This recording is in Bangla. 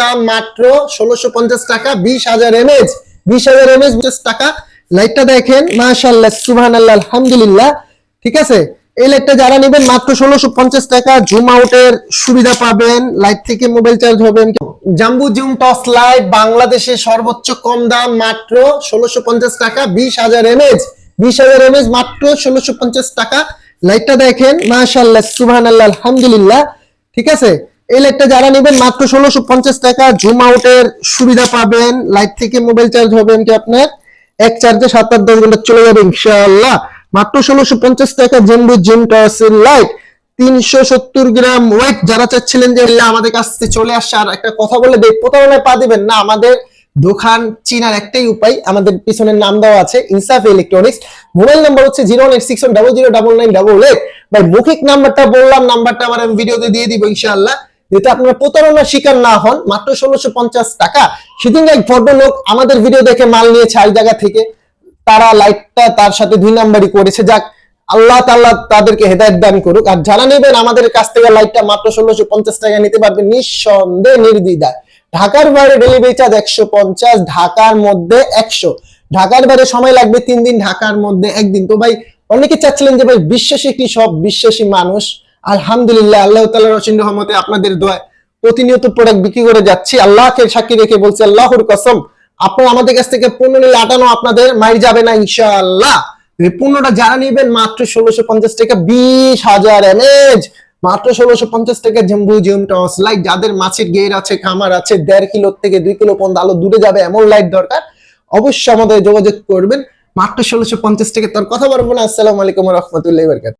দাম মাত্র ষোলোশো পঞ্চাশ টাকা, বিশ হাজার এমএজ বিশ হাজার এমএজ পঞ্চাশ টাকা। লাইটটা দেখেন মাশাল্লাহ সুবহান আল্লাহ আলহামদুলিল্লাহ। ঠিক আছে? এই লাইটটা যারা নেবেন মাত্র ষোলোশো পঞ্চাশ টাকা জুম আউটের সুবিধা পাবেন, লাইট থেকে মোবাইল চার্জ হবেন জাম্বু জুম টস লাইট বাংলাদেশে সর্বোচ্চ কম দাম মাত্র ষোলোশো পঞ্চাশ টাকা, বিশ হাজার এমএজ বিশ হাজার এমএজ মাত্র ষোলোশো পঞ্চাশ টাকা। লাইটটা দেখেন মাশাল্লাহ সুবহান আল্লাহ আলহামদুলিল্লাহ। ঠিক আছে? এই লাইটটা যারা নেবেন মাত্র ষোলোশো পঞ্চাশ টাকা জুম আউটের সুবিধা পাবেন। লাইট থেকে মোবাইল চার্জ হবেন কি আপনার? এক চার্জে সাত আট দশ ঘণ্টা চলে যাবে ইনশাআল্লাহ। মাত্র ষোলোশো পঞ্চাশ টাকা জেম্বু জিম টসের লাইট তিনশো সত্তর গ্রাম ওয়েট যারা চাচ্ছিলেন যে আমাদের কাছ চলে আসছে আর একটা কথা বলে দেখ প্রতারণায় পা দিবেন না। আমাদের দোকান চিনার একটাই উপায়, আমাদের পিছনের নাম দেওয়া আছে ইনসাফ ইলেকট্রনিক্স মোবাইল নাম্বার হচ্ছে zero eight six double zero double nine double eight. ভাই, মৌখিক নাম্বারটা বললাম, নাম্বারটা আবার আমি ভিডিওতে দিয়ে দিব ইনশাআল্লাহ। যাতে আপনারা প্রতারণার শিকার না হন, মাত্র ষোলোশো পঞ্চাশ টাকা। সেদিন এক ভদ্রলোক আমাদের ভিডিও দেখে মাল নিয়েছে আর জায়গা থেকে। তারা লাইটটা তার সাথে দুই নাম্বারই করেছে। যাক, আল্লাহ তাল্লাহ তাদেরকে হেদায়ত দান করুক। আর যারা নেবেন, আমাদের কাছ থেকে লাইটটা মাত্র ষোলোশো পঞ্চাশ টাকা নিতে পারবেন নিঃসন্দেহে নির্দ্বিধায়। ঢাকার বাইরে ডেলিভারি চার্জ একশো পঞ্চাশ, ঢাকার মধ্যে একশো। ঢাকার বাইরে সময় লাগবে তিন দিন, ঢাকার মধ্যে একদিন। তো ভাই, অনেকে চাচ্ছিলেন যে ভাই, বিশ্বাসী কি সব? বিশ্বাসী মানুষ। আলহামদুলিল্লাহ, আল্লাহ তাল্লাহ রসিন রহমতে আপনাদের দোয়ায় প্রতিনিয়ত প্রোডাক্ট বিক্রি করে যাচ্ছি। আল্লাহকে সাক্ষী রেখে বলছি, আল্লাহর কসম, আপনারা আমাদের কাছ থেকে পণ্য নিলে আটানো আপনাদের মাইর যাবে না ইনশাআল্লাহ। এই পণ্যটা যারা নেবেন মাত্র ষোলোশো পঞ্চাশ টাকা, বিশ হাজার এমএজ মাত্র ষোলোশো পঞ্চাশ টাকা জম্বু, জিম, টস, লাইট, যাদের মাছের গের আছে, খামার আছে, দেড় কিলো থেকে দুই কিলো পর্যন্ত আলো দূরে যাবে, এমন লাইট দরকার, অবশ্যই আমাদের যোগাযোগ করবেন। মাত্র ষোলোশো পঞ্চাশ টাকা, তার কথা বলব না, আসসালামু আলাইকুম রহমতুল্লাহ বরকাত